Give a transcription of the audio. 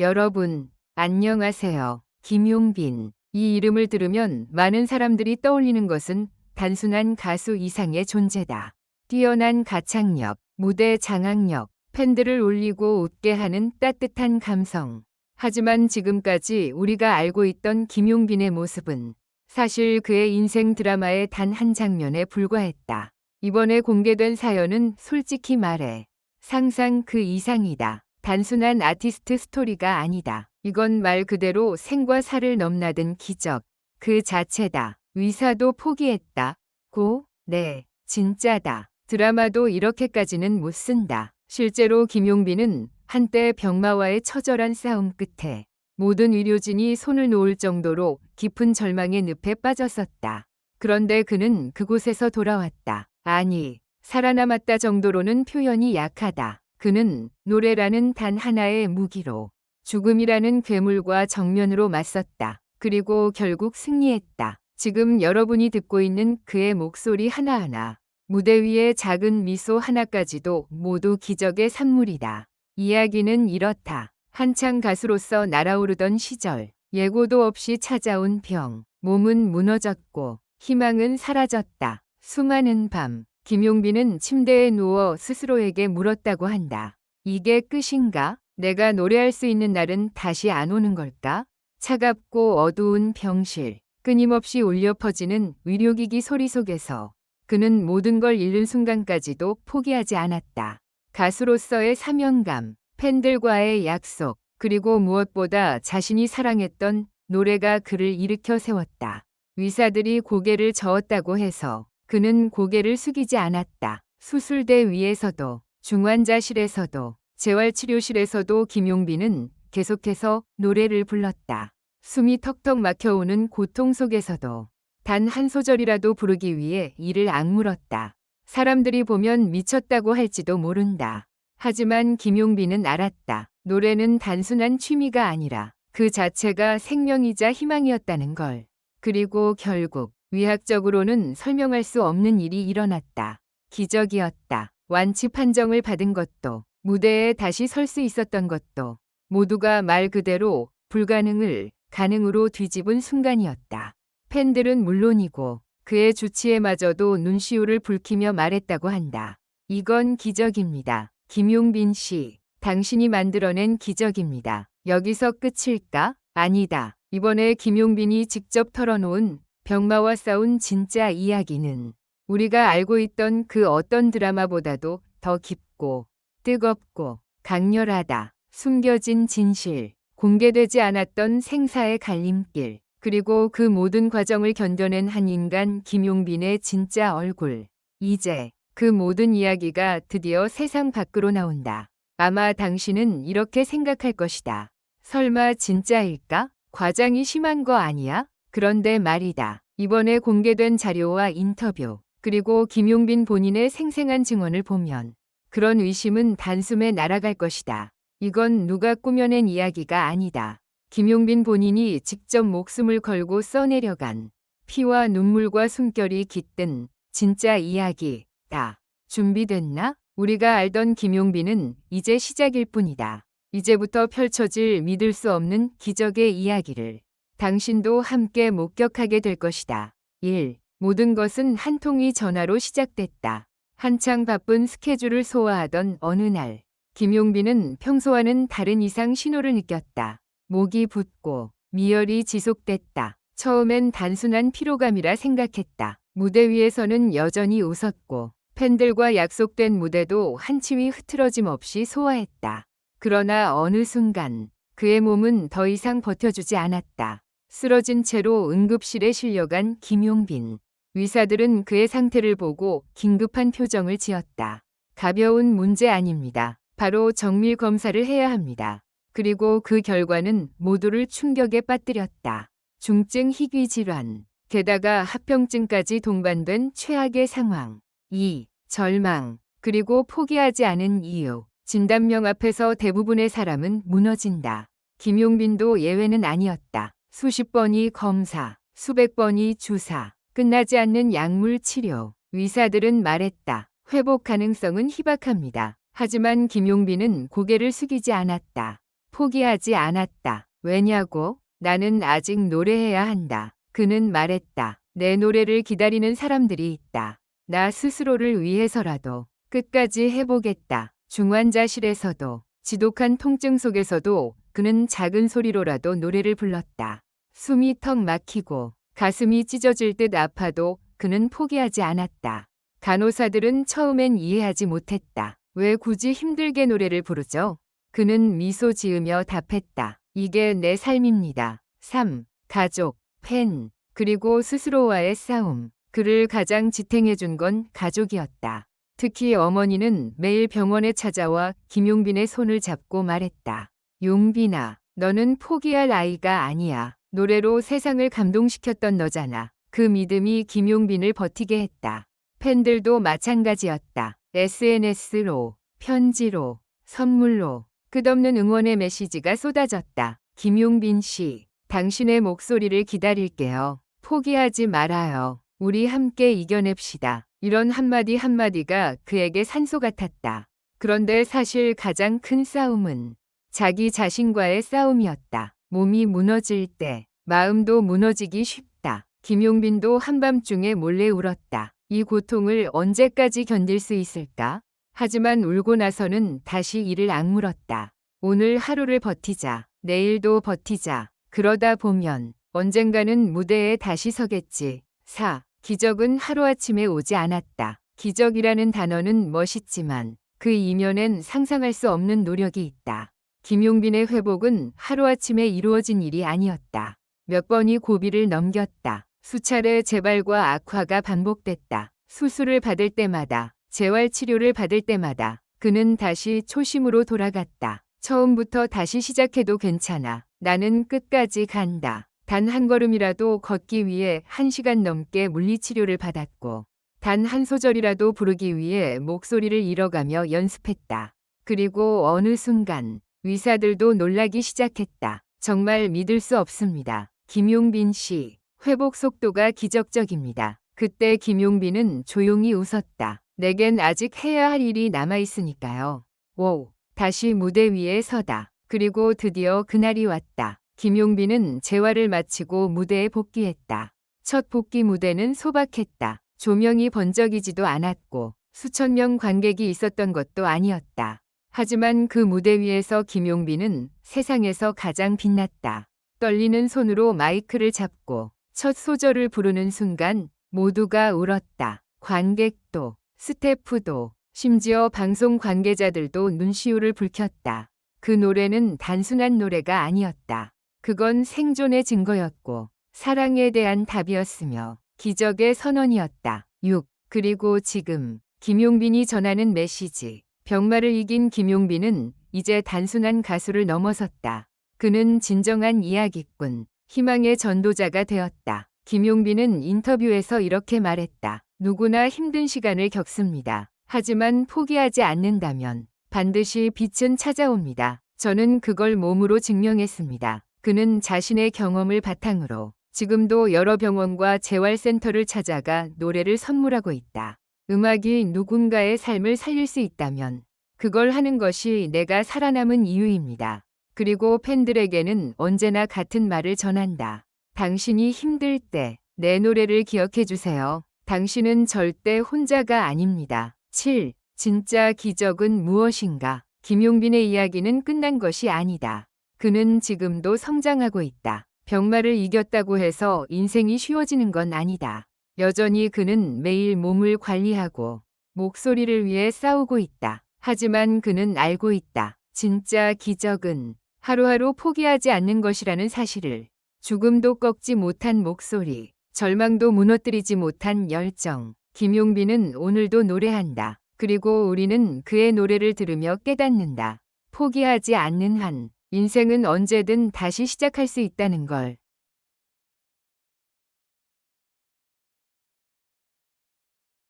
여러분, 안녕하세요. 김용빈. 이 이름을 들으면 많은 사람들이 떠올리는 것은 단순한 가수 이상의 존재다. 뛰어난 가창력, 무대 장악력, 팬들을 울리고 웃게 하는 따뜻한 감성. 하지만 지금까지 우리가 알고 있던 김용빈의 모습은 사실 그의 인생 드라마의 단 한 장면에 불과했다. 이번에 공개된 사연은 솔직히 말해 상상 그 이상이다. 단순한 아티스트 스토리가 아니다. 이건 말 그대로 생과 사를 넘나든 기적. 그 자체다. 의사도 포기했다. 고, 네, 진짜다. 드라마도 이렇게까지는 못 쓴다. 실제로 김용빈은 한때 병마와의 처절한 싸움 끝에 모든 의료진이 손을 놓을 정도로 깊은 절망의 늪에 빠졌었다. 그런데 그는 그곳에서 돌아왔다. 아니, 살아남았다 정도로는 표현이 약하다. 그는 노래라는 단 하나의 무기로 죽음이라는 괴물과 정면으로 맞섰다. 그리고 결국 승리했다. 지금 여러분이 듣고 있는 그의 목소리 하나하나, 무대 위의 작은 미소 하나까지도 모두 기적의 산물이다. 이야기는 이렇다. 한창 가수로서 날아오르던 시절, 예고도 없이 찾아온 병, 몸은 무너졌고 희망은 사라졌다. 수많은 밤, 김용빈은 침대에 누워 스스로에게 물었다고 한다. 이게 끝인가? 내가 노래할 수 있는 날은 다시 안 오는 걸까? 차갑고 어두운 병실, 끊임없이 울려 퍼지는 의료기기 소리 속에서 그는 모든 걸 잃는 순간까지도 포기하지 않았다. 가수로서의 사명감, 팬들과의 약속, 그리고 무엇보다 자신이 사랑했던 노래가 그를 일으켜 세웠다. 의사들이 고개를 저었다고 해서 그는 고개를 숙이지 않았다. 수술대 위에서도 중환자실에서도 재활치료실에서도 김용빈은 계속해서 노래를 불렀다. 숨이 턱턱 막혀오는 고통 속에서도 단 한 소절이라도 부르기 위해 이를 악물었다. 사람들이 보면 미쳤다고 할지도 모른다. 하지만 김용빈은 알았다. 노래는 단순한 취미가 아니라 그 자체가 생명이자 희망이었다는 걸. 그리고 결국 의학적으로는 설명할 수 없는 일이 일어났다. 기적이었다. 완치 판정을 받은 것도 무대에 다시 설 수 있었던 것도 모두가 말 그대로 불가능을 가능으로 뒤집은 순간이었다. 팬들은 물론이고 그의 주치의마저도 눈시울을 붉히며 말했다고 한다. 이건 기적입니다. 김용빈 씨, 당신이 만들어낸 기적입니다. 여기서 끝일까? 아니다. 이번에 김용빈이 직접 털어놓은 병마와 싸운 진짜 이야기는 우리가 알고 있던 그 어떤 드라마보다도 더 깊고 뜨겁고 강렬하다. 숨겨진 진실, 공개되지 않았던 생사의 갈림길, 그리고 그 모든 과정을 견뎌낸 한 인간 김용빈의 진짜 얼굴. 이제 그 모든 이야기가 드디어 세상 밖으로 나온다. 아마 당신은 이렇게 생각할 것이다. 설마 진짜일까? 과장이 심한 거 아니야? 그런데 말이다. 이번에 공개된 자료와 인터뷰, 그리고 김용빈 본인의 생생한 증언을 보면 그런 의심은 단숨에 날아갈 것이다. 이건 누가 꾸며낸 이야기가 아니다. 김용빈 본인이 직접 목숨을 걸고 써내려간 피와 눈물과 숨결이 깃든 진짜 이야기다. 준비됐나? 우리가 알던 김용빈은 이제 시작일 뿐이다. 이제부터 펼쳐질 믿을 수 없는 기적의 이야기를 당신도 함께 목격하게 될 것이다. 1. 모든 것은 한 통의 전화로 시작됐다. 한창 바쁜 스케줄을 소화하던 어느 날, 김용빈은 평소와는 다른 이상 신호를 느꼈다. 목이 붓고 미열이 지속됐다. 처음엔 단순한 피로감이라 생각했다. 무대 위에서는 여전히 웃었고 팬들과 약속된 무대도 한치위 흐트러짐 없이 소화했다. 그러나 어느 순간 그의 몸은 더 이상 버텨주지 않았다. 쓰러진 채로 응급실에 실려간 김용빈. 의사들은 그의 상태를 보고 긴급한 표정을 지었다. 가벼운 문제 아닙니다. 바로 정밀 검사를 해야 합니다. 그리고 그 결과는 모두를 충격에 빠뜨렸다. 중증 희귀 질환, 게다가 합병증까지 동반된 최악의 상황. 2. 절망, 그리고 포기하지 않은 이유. 진단명 앞에서 대부분의 사람은 무너진다. 김용빈도 예외는 아니었다. 수십 번이 검사, 수백 번이 주사, 끝나지 않는 약물 치료. 의사들은 말했다. 회복 가능성은 희박합니다. 하지만 김용빈은 고개를 숙이지 않았다. 포기하지 않았다. 왜냐고? 나는 아직 노래해야 한다. 그는 말했다. 내 노래를 기다리는 사람들이 있다. 나 스스로를 위해서라도 끝까지 해보겠다. 중환자실에서도 지독한 통증 속에서도 그는 작은 소리로라도 노래를 불렀다. 숨이 턱 막히고 가슴이 찢어질 듯 아파도 그는 포기하지 않았다. 간호사들은 처음엔 이해하지 못했다. 왜 굳이 힘들게 노래를 부르죠? 그는 미소 지으며 답했다. 이게 내 삶입니다. 삶, 가족, 팬, 그리고 스스로와의 싸움. 그를 가장 지탱해준 건 가족이었다. 특히 어머니는 매일 병원에 찾아와 김용빈의 손을 잡고 말했다. 용빈아, 너는 포기할 아이가 아니야. 노래로 세상을 감동시켰던 너잖아. 그 믿음이 김용빈을 버티게 했다. 팬들도 마찬가지였다. SNS로, 편지로, 선물로, 끝없는 응원의 메시지가 쏟아졌다. 김용빈 씨, 당신의 목소리를 기다릴게요. 포기하지 말아요. 우리 함께 이겨냅시다. 이런 한마디 한마디가 그에게 산소 같았다. 그런데 사실 가장 큰 싸움은 자기 자신과의 싸움이었다. 몸이 무너질 때 마음도 무너지기 쉽다. 김용빈도 한밤중에 몰래 울었다. 이 고통을 언제까지 견딜 수 있을까? 하지만 울고 나서는 다시 이를 악물었다. 오늘 하루를 버티자. 내일도 버티자. 그러다 보면 언젠가는 무대에 다시 서겠지. 4. 기적은 하루아침에 오지 않았다. 기적이라는 단어는 멋있지만 그 이면엔 상상할 수 없는 노력이 있다. 김용빈의 회복은 하루아침에 이루어진 일이 아니었다. 몇 번이 고비를 넘겼다. 수차례 재발과 악화가 반복됐다. 수술을 받을 때마다, 재활 치료를 받을 때마다 그는 다시 초심으로 돌아갔다. 처음부터 다시 시작해도 괜찮아. 나는 끝까지 간다. 단 한 걸음이라도 걷기 위해 한 시간 넘게 물리치료를 받았고, 단 한 소절이라도 부르기 위해 목소리를 잃어가며 연습했다. 그리고 어느 순간 의사들도 놀라기 시작했다. 정말 믿을 수 없습니다. 김용빈 씨, 회복 속도가 기적적입니다. 그때 김용빈은 조용히 웃었다. 내겐 아직 해야 할 일이 남아 있으니까요. 오, 다시 무대 위에 서다. 그리고 드디어 그날이 왔다. 김용빈은 재활을 마치고 무대에 복귀했다. 첫 복귀 무대는 소박했다. 조명이 번쩍이지도 않았고 수천 명 관객이 있었던 것도 아니었다. 하지만 그 무대 위에서 김용빈은 세상에서 가장 빛났다. 떨리는 손으로 마이크를 잡고 첫 소절을 부르는 순간 모두가 울었다. 관객도, 스태프도, 심지어 방송 관계자들도 눈시울을 붉혔다. 그 노래는 단순한 노래가 아니었다. 그건 생존의 증거였고 사랑에 대한 답이었으며 기적의 선언이었다. 6. 그리고 지금 김용빈이 전하는 메시지. 병마를 이긴 김용빈은 이제 단순한 가수를 넘어섰다. 그는 진정한 이야기꾼, 희망의 전도자가 되었다. 김용빈은 인터뷰에서 이렇게 말했다. 누구나 힘든 시간을 겪습니다. 하지만 포기하지 않는다면 반드시 빛은 찾아옵니다. 저는 그걸 몸으로 증명했습니다. 그는 자신의 경험을 바탕으로 지금도 여러 병원과 재활센터를 찾아가 노래를 선물하고 있다. 음악이 누군가의 삶을 살릴 수 있다면 그걸 하는 것이 내가 살아남은 이유입니다. 그리고 팬들에게는 언제나 같은 말을 전한다. 당신이 힘들 때 내 노래를 기억해 주세요. 당신은 절대 혼자가 아닙니다. 7. 진짜 기적은 무엇인가? 김용빈의 이야기는 끝난 것이 아니다. 그는 지금도 성장하고 있다. 병마를 이겼다고 해서 인생이 쉬워지는 건 아니다. 여전히 그는 매일 몸을 관리하고 목소리를 위해 싸우고 있다. 하지만 그는 알고 있다. 진짜 기적은 하루하루 포기하지 않는 것이라는 사실을 죽음도 꺾지 못한 목소리, 절망도 무너뜨리지 못한 열정. 김용빈은 오늘도 노래한다. 그리고 우리는 그의 노래를 들으며 깨닫는다. 포기하지 않는 한 인생은 언제든 다시 시작할 수 있다는 걸.